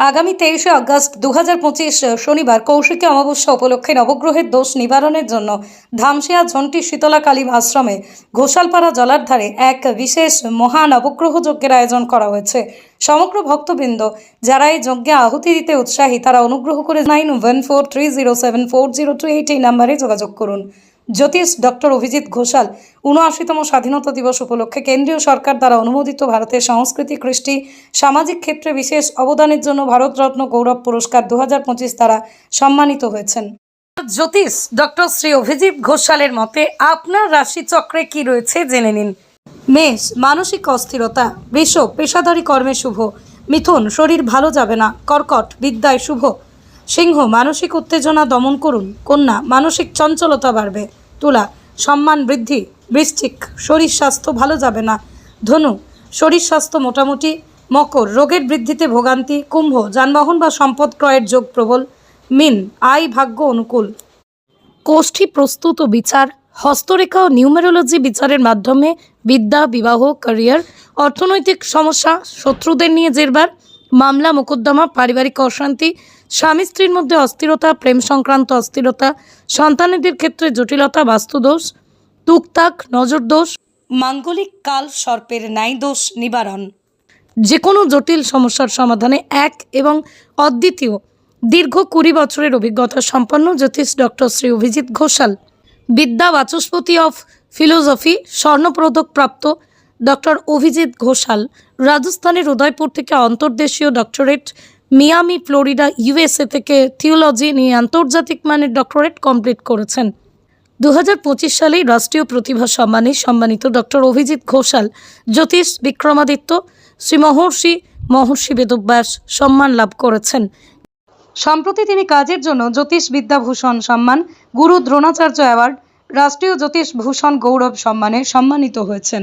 আগামী তেইশে আগস্ট দু হাজার পঁচিশ শনিবার কৌশিকী অমাবস্যা উপলক্ষে নবগ্রহের দোষ নিবারণের জন্য ধামসিয়া ঝন্টি শীতলা কালী আশ্রমে ঘোষালপাড়া জলার ধারে এক বিশেষ মহা নবগ্রহ যজ্ঞের আয়োজন করা হয়েছে। সমগ্র ভক্তবৃন্দ যারা এই যজ্ঞে আহুতি দিতে উৎসাহী তারা অনুগ্রহ করে nine one four three zero seven four zero two eight এই নাম্বারে যোগাযোগ করুন। জ্যোতিষ ডক্টর অভিজিৎ ঘোষাল উনআশিতম স্বাধীনতা দিবস উপলক্ষে কেন্দ্রীয় সরকার দ্বারা অনুমোদিত ভারতের সংস্কৃতি কৃষ্টি, সামাজিক ক্ষেত্রে বিশেষ অবদানের জন্য ভারতরত্ন গৌরব পুরস্কার দু হাজার পঁচিশ দ্বারা সম্মানিত হয়েছেন। জ্যোতিষ ডক্টর শ্রী অভিজিৎ ঘোষালের মতে, আপনার রাশিচক্রে কি রয়েছে জেনে নিন। মেষ, মানসিক অস্থিরতা, বৃষ, পেশাদারী কর্মে শুভ, মিথুন, শরীর ভালো যাবে না, কর্কট, বিদ্যায় শুভ, সিংহ, মানসিক উত্তেজনা দমন করুন, কন্যা, মানসিক চঞ্চলতা বাড়বে তুলা, সম্মান বৃদ্ধি, বৃশ্চিক, শরীর স্বাস্থ্য ভালো যাবে না। ধনু, শরীর স্বাস্থ্য মোটামুটি, মকর, রোগের বৃদ্ধিতে ভোগান্তি, কুম্ভ, যানবাহন বা সম্পদ ক্রয়ের যোগ প্রবল। মিন, আয় ভাগ্য অনুকূল। কোষ্ঠী প্রস্তুত ও বিচার, হস্তরেখা ও নিউমেরোলজি বিচারের মাধ্যমে বিদ্যা, বিবাহ, ক্যারিয়ার, অর্থনৈতিক সমস্যা শত্রুদের নিয়ে জেরবার মামলা, মোকদ্দমা, পারিবারিক অশান্তি, স্বামী স্ত্রীর মধ্যে অস্থিরতা, প্রেম সংক্রান্ত অস্থিরতা, সন্তানেদের ক্ষেত্রে জটিলতা, বাস্তুদোষ, তুকতাক, নজরদোষ, মাঙ্গলিক কাল, সর্পের ন্যায় দোষ নিবারণ। যে কোনো জটিল সমস্যার সমাধানে এক এবং অদ্বিতীয়, দীর্ঘ কুড়ি বছরের অভিজ্ঞতা সম্পন্ন জ্যোতিষ ডক্টর শ্রী অভিজিৎ ঘোষাল। বিদ্যা বাচস্পতি অফ ফিলোসফি, স্বর্ণপদক প্রাপ্ত ডক্টর অভিজিৎ ঘোষাল রাজস্থানের উদয়পুর থেকে অন্তর্দেশীয় ডক্টরেট মিয়ামি, ফ্লোরিডা, ইউএসএ থেকে থিওলজি নিয়ে আন্তর্জাতিক মানের ডক্টরেট কমপ্লিট করেছেন। দু হাজার সালেই রাষ্ট্রীয় প্রতিভা সম্মানে সম্মানিত ডক্টর অভিজিৎ ঘোষাল, জ্যোতিষ বিক্রমাদিত্য শ্রী মহর্ষি মহর্ষি বেদব্যাস সম্মান লাভ করেছেন। সম্প্রতি তিনি কাজের জন্য জ্যোতিষ বিদ্যাভূষণ সম্মান, গুরু দ্রোণাচার্য অ্যাওয়ার্ড, রাষ্ট্রীয় জ্যোতিষ ভূষণ গৌরব সম্মানে সম্মানিত হয়েছেন।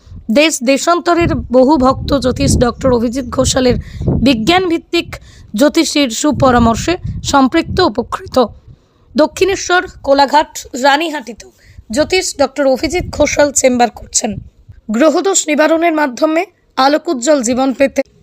দেশ দেশান্তরের বহু ভক্ত জ্যোতিষ ডক্টর অভিজিৎ ঘোষালের বিজ্ঞানভিত্তিক জ্যোতিষীর সুপরামর্শে সম্পৃক্ত উপকৃত। দক্ষিণেশ্বর, কোলাঘাট, রানীহাটিতেও জ্যোতিষ ডক্টর অভিজিৎ ঘোষাল চেম্বার করছেন। গ্রহদোষ নিবারণের মাধ্যমে আলোকোজ্জ্বল জীবন পেতে